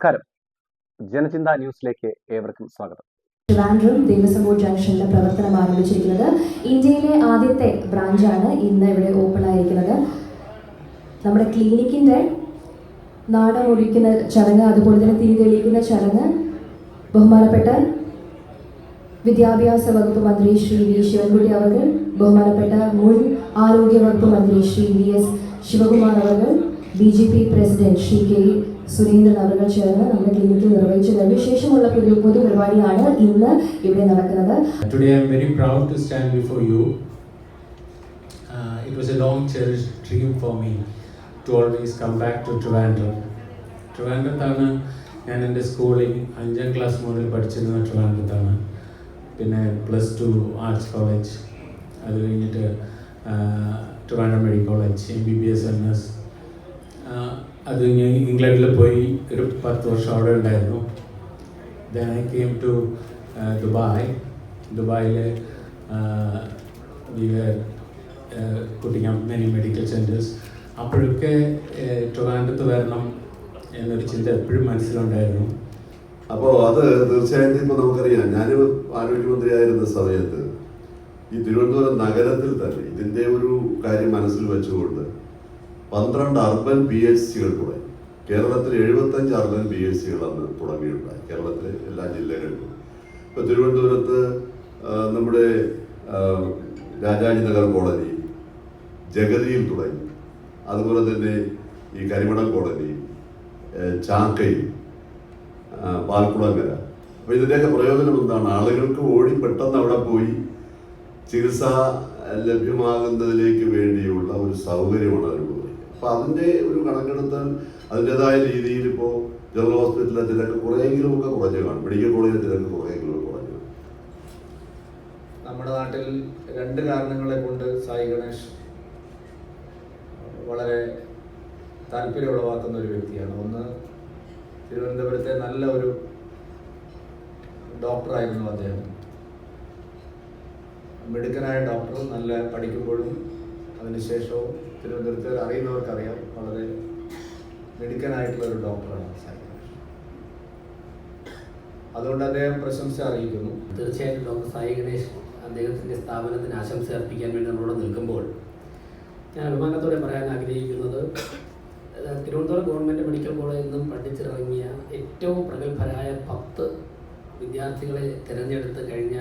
നമസ്കാരം. ജനചിന്ത ന്യൂസിലേക്ക് ഏവർക്കും സ്വാഗതം. ട്രിവാൻഡ്രം ദേവസ്വം ബോർഡ് ജംഗ്ഷനിലെ പ്രവർത്തനം ആരംഭിച്ചിരിക്കുന്നത് ഇന്ത്യയിലെ ആദ്യത്തെ ബ്രാഞ്ചാണ് ഇന്ന് ഇവിടെ ഓപ്പൺ ആയിരിക്കുന്നത്. നമ്മുടെ ക്ലിനിക്കിന്റെ നാടമൊഴിക്കുന്ന ചടങ്ങ് അതുപോലെ തന്നെ തിരി തെളിയിക്കുന്ന ചടങ്ങ് ബഹുമാനപ്പെട്ട വിദ്യാഭ്യാസ വകുപ്പ് മന്ത്രി ശ്രീ വി ശിവൻകുട്ടി അവർ ബഹുമാനപ്പെട്ട മുൻ ആരോഗ്യ വകുപ്പ് മന്ത്രി ശ്രീ വി എസ് ശിവകുമാർ അവർ B J P president Shri K Surendran അവർ ചേർന്ന് നമ്മുടെ ക്ലിനിക്കിൽ നിർവഹിച്ചു കഴിഞ്ഞ ശേഷമുള്ള ഒരു പൊതുപരിപാടിയാണ് ഇന്ന് ഇവിടെ നടക്കുന്നത്. Today I am very proud to stand before you. Uh, it was a long cherished dream for me to always come back to Trivandrum. ട്രിവാൻഡ്രത്താണ് ഞാൻ എന്റെ സ്കൂളിംഗ് അഞ്ചാം ക്ലാസ് മുതൽ പഠിച്ചിരുന്ന ട്രിവാൻഡ്രത്താണ് പിന്നെ പ്ലസ് ടു ആർട്സ് കോളേജ് അത് കഴിഞ്ഞിട്ട് Trivandrum medical college M B B S N S അത് ഞാൻ ഇംഗ്ലണ്ടിൽ പോയി ഒരു പത്ത് വർഷം അവിടെ ഉണ്ടായിരുന്നു. Then I came to Dubai. ദുബായിൽ up many medical centers. അപ്പോഴൊക്കെ ട്രിവാൻഡത്ത് വരണം എന്നൊരു ചിന്ത എപ്പോഴും മനസ്സിലുണ്ടായിരുന്നു. അപ്പോൾ അത് തീർച്ചയായിട്ടും ഇപ്പോൾ നമുക്കറിയാം. ഞാൻ ആരോഗ്യമന്ത്രിയായിരുന്ന സമയത്ത് ഈ തിരുവനന്തപുരം നഗരത്തിൽ തന്നെ ഇതിന്റെ ഒരു കാര്യം മനസ്സിൽ വെച്ചുകൊണ്ട് പന്ത്രണ്ട് അർബൻ പി എച്ച് സികൾ തുടങ്ങി കേരളത്തിൽ എഴുപത്തഞ്ച് അർബൻ പി എച്ച് സികൾ അന്ന് തുടങ്ങിയിട്ടുണ്ടായി. കേരളത്തിലെ എല്ലാ ജില്ലകളിലും. ഇപ്പോൾ തിരുവനന്തപുരത്ത് നമ്മുടെ രാജാജി നഗർ കോളനി ജഗതിയിൽ തുടങ്ങി. അതുപോലെ തന്നെ ഈ കരിമണൽ കോളനി ചാക്കൈ പാൽക്കുളങ്ങര. അപ്പോൾ ഇതിന്റെയൊക്കെ പ്രയോജനം എന്താണ്? ആളുകൾക്ക് ഓടി പെട്ടെന്ന് അവിടെ പോയി ചികിത്സ ലഭ്യമാകുന്നതിലേക്ക് വേണ്ടിയുള്ള ഒരു സൗകര്യമാണ് അവർ അപ്പോൾ അതിന്റെ ഒരു കണക്കെടുത്താൽ അതിന്റെതായ രീതിയിൽ ഇപ്പോൾ ജനറൽ ഹോസ്പിറ്റലിലെ തിരക്ക് കുറേയെങ്കിലും ഒക്കെ കുറഞ്ഞു കാണും. മെഡിക്കൽ കോളേജിലെ തിരക്ക് കുറേയെങ്കിലും ഒക്കെ കുറഞ്ഞു നമ്മുടെ നാട്ടിൽ രണ്ട് കാരണങ്ങളെ കൊണ്ട് സായി ഗണേഷ് വളരെ താല്പര്യം ഉളവാക്കുന്ന ഒരു വ്യക്തിയാണ്. ഒന്ന് തിരുവനന്തപുരത്തെ നല്ല ഒരു ഡോക്ടറായിരുന്നു അദ്ദേഹം. മിടുക്കനായ ഡോക്ടർ നല്ല പഠിക്കുമ്പോഴും അതിനുശേഷവും തിരുവനന്തപുരത്ത് അറിയുന്നവർക്കറിയാം വളരെ മിടുക്കനായിട്ടുള്ള ഒരു ഡോക്ടറാണ് സായി. അതുകൊണ്ട് അദ്ദേഹം പ്രശംസ അറിയിക്കുന്നു. തീർച്ചയായിട്ടും ഡോക്ടർ സായി ഗണേഷ് അദ്ദേഹത്തിന്റെ സ്ഥാപനത്തിന് ആശംസ അർപ്പിക്കാൻ വേണ്ടി നമ്മളോട് നിൽക്കുമ്പോൾ ഞാൻ അഭിമാനത്തോടെ പറയാൻ ആഗ്രഹിക്കുന്നത് തിരുവനന്തപുരം ഗവൺമെന്റ് മെഡിക്കൽ കോളേജിൽ നിന്നും പഠിച്ചിറങ്ങിയ ഏറ്റവും പ്രഗത്ഭരായ പത്ത് വിദ്യാർത്ഥികളെ തിരഞ്ഞെടുത്ത് കഴിഞ്ഞ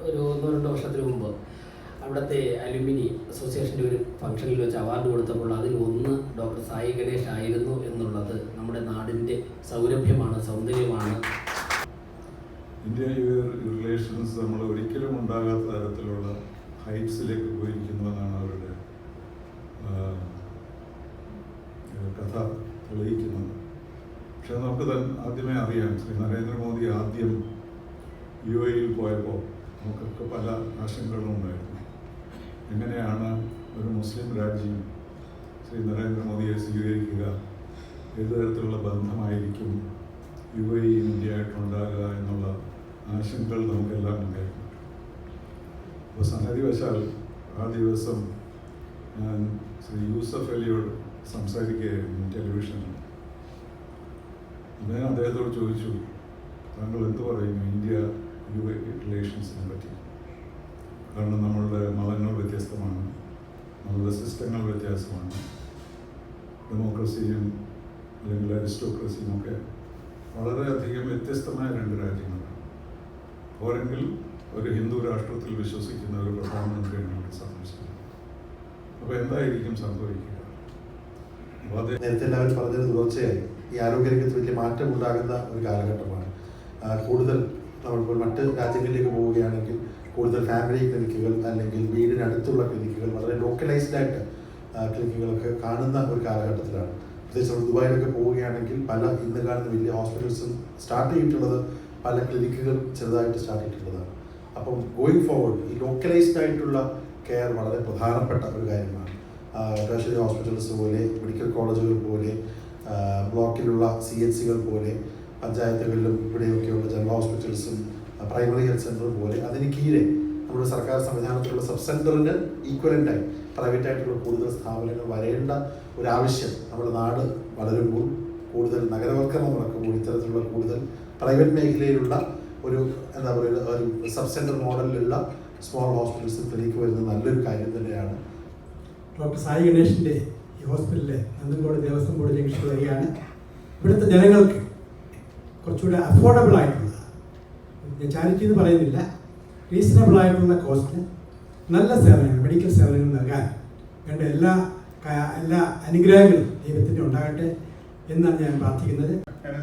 ഒരു ഒന്നോ രണ്ടോ വർഷത്തിന് മുമ്പ് അവിടുത്തെ അലുമിനി അസോസിയേഷന്റെ ഒരു ഫംഗ്ഷനിൽ വെച്ച് അവാർഡ് കൊടുത്തപ്പോൾ അതിൽ ഒന്ന് ഡോക്ടർ സായി ഗണേഷ് ആയിരുന്നു എന്നുള്ളത് നമ്മുടെ നാടിന്റെ സൗരഭ്യമാണ് സൗന്ദര്യമാണ്. ഇന്ത്യ റിലേഷൻസ് നമ്മൾ ഒരിക്കലും ഉണ്ടാകാത്ത തരത്തിലുള്ള ഹൈറ്റ്സിലേക്ക് പോയിരിക്കുന്നു എന്നാണ് അവരുടെ കഥ തെളിയിക്കുന്നത്. പക്ഷെ നമുക്ക് തന്നെ ആദ്യമേ അറിയാം ശ്രീ നരേന്ദ്രമോദി ആദ്യം യു എയിൽ പോയപ്പോൾ നമുക്കൊക്കെ പല ആശങ്കകളും ഉണ്ടായിരുന്നു. എങ്ങനെയാണ് ഒരു മുസ്ലിം രാജ്യം ശ്രീ നരേന്ദ്രമോദിയെ സ്വീകരിക്കുക. ഏത് തരത്തിലുള്ള ബന്ധമായിരിക്കും യു എ ഇന്ത്യയായിട്ടുണ്ടാകുക എന്നുള്ള ആശങ്കകൾ നമുക്കെല്ലാം ഉണ്ടായിരുന്നു അപ്പോൾ സംഗതിവശാൽ ആ ദിവസം ഞാൻ ശ്രീ യൂസഫ് അലിയോട് സംസാരിക്കുകയായിരുന്നു ടെലിവിഷനിൽ. അദ്ദേഹം അദ്ദേഹത്തോട് ചോദിച്ചു താങ്കൾ എന്ത് പറയുന്നു? ഇന്ത്യ യു എ റിലേഷൻസിനെ പറ്റി? കാരണം നമ്മളുടെ മതങ്ങൾ വ്യത്യസ്തമാണ്. നമ്മളുടെ സിസ്റ്റങ്ങൾ വ്യത്യാസമാണ്. ഡെമോക്രസിയും അല്ലെങ്കിൽ അരിസ്റ്റോക്രസിയും ഒക്കെ വളരെയധികം വ്യത്യസ്തമായ രണ്ട് രാജ്യങ്ങളാണ്. പോരെങ്കിൽ ഒരു ഹിന്ദു രാഷ്ട്രത്തിൽ വിശ്വസിക്കുന്ന ഒരു പ്രധാനമന്ത്രിയാണ് ഇവിടെ സന്ദർശിക്കുന്നത് അപ്പോൾ എന്തായിരിക്കും സംഭവിക്കുക? നേരത്തെ എല്ലാവരും പറഞ്ഞത് തുടർച്ചയായി. ഈ ആരോഗ്യരംഗത്ത് വലിയ മാറ്റം ഉണ്ടാകുന്ന ഒരു കാലഘട്ടമാണ്. കൂടുതൽ നമ്മളിപ്പോൾ മറ്റ് രാജ്യങ്ങളിലേക്ക് പോവുകയാണെങ്കിൽ കൂടുതൽ ഫാമിലി ക്ലിനിക്കുകൾ അല്ലെങ്കിൽ വീടിനടുത്തുള്ള ക്ലിനിക്കുകൾ വളരെ ലോക്കലൈസ്ഡ് ആയിട്ട് ക്ലിനിക്കുകളൊക്കെ കാണുന്ന ഒരു കാലഘട്ടത്തിലാണ്. പ്രത്യേകിച്ച് നമ്മൾ ദുബായിലൊക്കെ പോവുകയാണെങ്കിൽ പല ഇന്ന് കാണുന്ന വലിയ ഹോസ്പിറ്റൽസും സ്റ്റാർട്ട് ചെയ്തിട്ടുള്ളത് പല ക്ലിനിക്കുകൾ ചെറുതായിട്ട് സ്റ്റാർട്ട് ചെയ്തിട്ടുള്ളതാണ്. അപ്പം ഗോയിങ് ഫോർവേഡ് ഈ ലോക്കലൈസ്ഡ് ആയിട്ടുള്ള കെയർ വളരെ പ്രധാനപ്പെട്ട ഒരു കാര്യമാണ്. ടേഷറി ഹോസ്പിറ്റൽസ് പോലെ മെഡിക്കൽ കോളേജുകൾ പോലെ ബ്ലോക്കിലുള്ള സി എച്ച് സികൾ പോലെ പഞ്ചായത്തുകളിലും ഇവിടെയൊക്കെയുള്ള ജനറൽ ഹോസ്പിറ്റൽസും പ്രൈമറി ഹെൽത്ത് സെന്റർ പോലെ അതിന് കീഴെ നമ്മുടെ സർക്കാർ സംവിധാനത്തിലുള്ള സബ് സെന്ററിന് ഈക്വലന്റായി പ്രൈവറ്റ് ആയിട്ടുള്ള കൂടുതൽ സ്ഥാപനങ്ങൾ വരേണ്ട ഒരു ആവശ്യം നമ്മുടെ നാട് വളരുമ്പോൾ കൂടുതൽ നഗരവൽക്കരണം നടക്കുമ്പോൾ ഇത്തരത്തിലുള്ള കൂടുതൽ പ്രൈവറ്റ് മേഖലയിലുള്ള ഒരു എന്താ പറയുക ഒരു സബ് സെന്റർ മോഡലിലുള്ള സ്മോൾ ഹോസ്പിറ്റൽസിലേക്ക് വരുന്നത് നല്ലൊരു കാര്യം തന്നെയാണ്. ഡോക്ടർ സായി ഗണേഷിന്റെ ഈ ഹോസ്പിറ്റലിലെ നന്ദൻകോട് ദേവസ്വം ബോർഡ് ജംഗ്ഷൻ വരികയാണ്. ഇവിടുത്തെ ജനങ്ങൾക്ക് കുറച്ചുകൂടെ അഫോർഡബിൾ ആയിട്ടുള്ള ചാരിറ്റി എന്ന് പറയുന്നില്ല. റീസണബിൾ ആയിട്ടുള്ള കോസ്റ്റിന് നല്ല സേവനങ്ങൾ മെഡിക്കൽ സേവനങ്ങൾ നൽകാൻ വേണ്ട എല്ലാ എല്ലാ അനുഗ്രഹങ്ങളും ദൈവത്തിന്റെ ഉണ്ടാകട്ടെ എന്നാണ് ഞാൻ പ്രാർത്ഥിക്കുന്നത്. ഞാൻ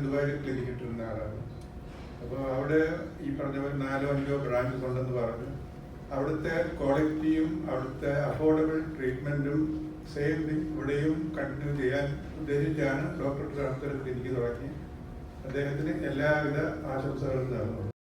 അപ്പോൾ അവിടെ ഈ പറഞ്ഞ പോലെ നാലോ അഞ്ചോ ബ്രാഞ്ചസ് ഉണ്ടെന്ന് പറഞ്ഞു. അവിടുത്തെ ക്വാളിറ്റിയും അവിടുത്തെ അഫോർഡബിൾ ട്രീറ്റ്മെന്റും സെയിം തിങ് ഇവിടെയും കണ്ടിന്യൂ ചെയ്യാൻ ഉദ്ദേശിച്ചാണ് ഡോക്ടർ ട്രാൻസ്ഫർ ക്ലിനിക്ക് തുടങ്ങി. അദ്ദേഹത്തിന് എല്ലാവിധ ആശംസകളും നേർന്നു.